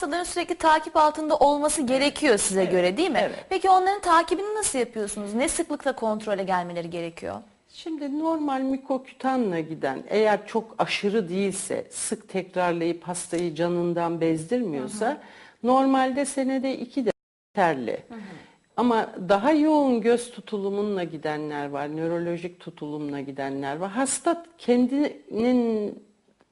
Hastaların sürekli takip altında olması gerekiyor size göre değil mi? evet. Peki onların takibini nasıl yapıyorsunuz? Ne sıklıkta kontrole gelmeleri gerekiyor? Şimdi normal mikokütanla giden eğer çok aşırı değilse sık tekrarlayıp hastayı canından bezdirmiyorsa normalde senede iki de yeterli. Ama daha yoğun göz tutulumunla gidenler var, nörolojik tutulumla gidenler var. Hasta kendinin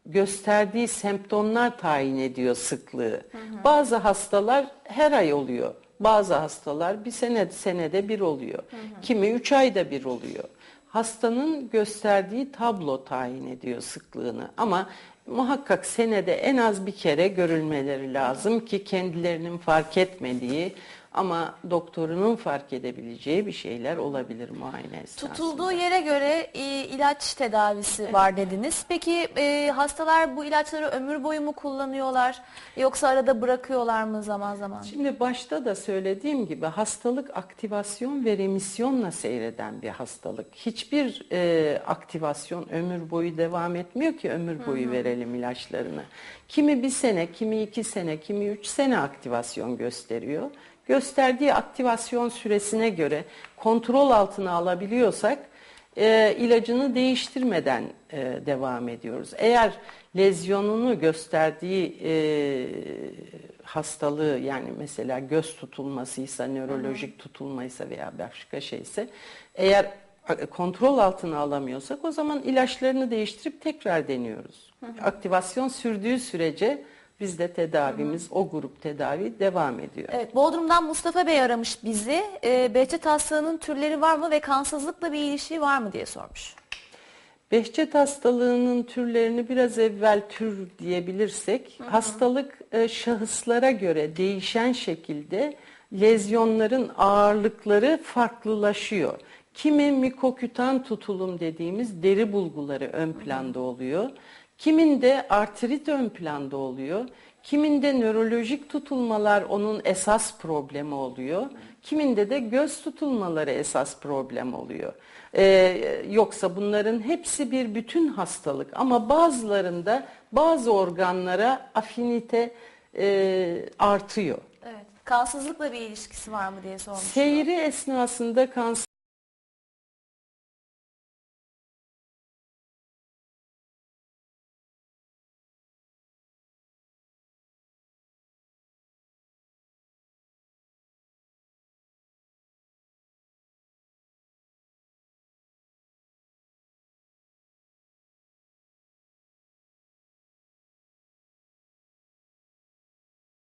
gösterdiği semptomlar tayin ediyor sıklığı. Bazı hastalar her ay oluyor. Bazı hastalar bir sene senede bir oluyor. Kimi üç ayda bir oluyor. Hastanın gösterdiği tablo tayin ediyor sıklığını. Ama muhakkak senede en az bir kere görülmeleri lazım ki kendilerinin fark etmediği ama doktorunun fark edebileceği bir şeyler olabilir muayene esnasında. Tutulduğu yere göre e, ilaç tedavisi var dediniz. Peki e, hastalar bu ilaçları ömür boyu mu kullanıyorlar? Yoksa arada bırakıyorlar mı zaman zaman? Şimdi başta da söylediğim gibi hastalık aktivasyon ve remisyonla seyreden bir hastalık. Hiçbir e, aktivasyon ömür boyu devam etmiyor ki ömür boyu verelim ilaçlarını. Kimi bir sene, kimi iki sene, kimi üç sene aktivasyon gösteriyor. Gösterdiği aktivasyon süresine göre kontrol altına alabiliyorsak e, ilacını değiştirmeden e, devam ediyoruz. Eğer lezyonunu gösterdiği e, hastalığı yani mesela göz tutulmasıysa, nörolojik tutulmaysa veya başka şeyse eğer e, kontrol altına alamıyorsak o zaman ilaçlarını değiştirip tekrar deniyoruz. Aktivasyon sürdüğü sürece bizde tedavimiz o grup tedavi devam ediyor. Evet, Bodrum'dan Mustafa Bey aramış bizi. E, Behçet hastalığının türleri var mı ve kansızlıkla bir ilişiği var mı diye sormuş. Behçet hastalığının türlerini biraz evvel tür diyebilirsek, hastalık e, şahıslara göre değişen şekilde lezyonların ağırlıkları farklılaşıyor. Kimi mikokütan tutulum dediğimiz deri bulguları ön planda oluyor. Kiminde artrit ön planda oluyor. Kiminde nörolojik tutulmalar onun esas problemi oluyor. Kiminde de göz tutulmaları esas problem oluyor. Ee, yoksa bunların hepsi bir bütün hastalık ama bazılarında bazı organlara afinite e, artıyor. Evet. Kansızlıkla bir ilişkisi var mı diye sormuş. Seyri esnasında kanser